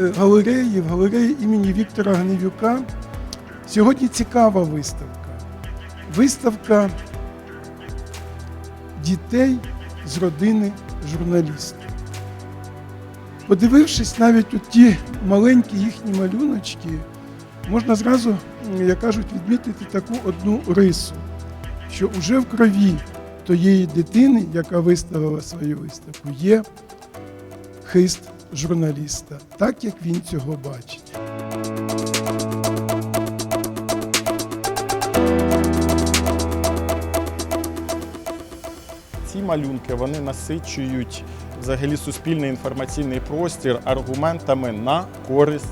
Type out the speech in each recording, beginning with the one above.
Е, галереї, в галереї імені Віктора Гневюка, сьогодні цікава виставка. Виставка дітей з родини журналістів. Подивившись навіть у ті маленькі їхні малюночки, можна зразу, як кажуть, відмітити таку одну рису, що уже в крові тієї дитини, яка виставила свою виставку, є хист журналіста, так як він цього бачить. Ці малюнки вони насичують взагалі суспільний інформаційний простір аргументами на користь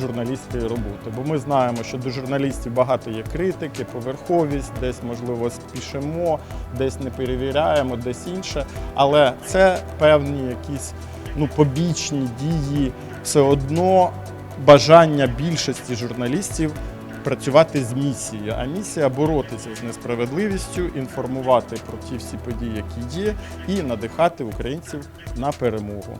журналістської роботи. Бо ми знаємо, що до журналістів багато є критики, поверховість, десь можливо спішимо, десь не перевіряємо, десь інше. Але це певні якісь ну, побічні дії, все одно бажання більшості журналістів працювати з місією. А місія боротися з несправедливістю, інформувати про ті всі події, які є, і надихати українців на перемогу.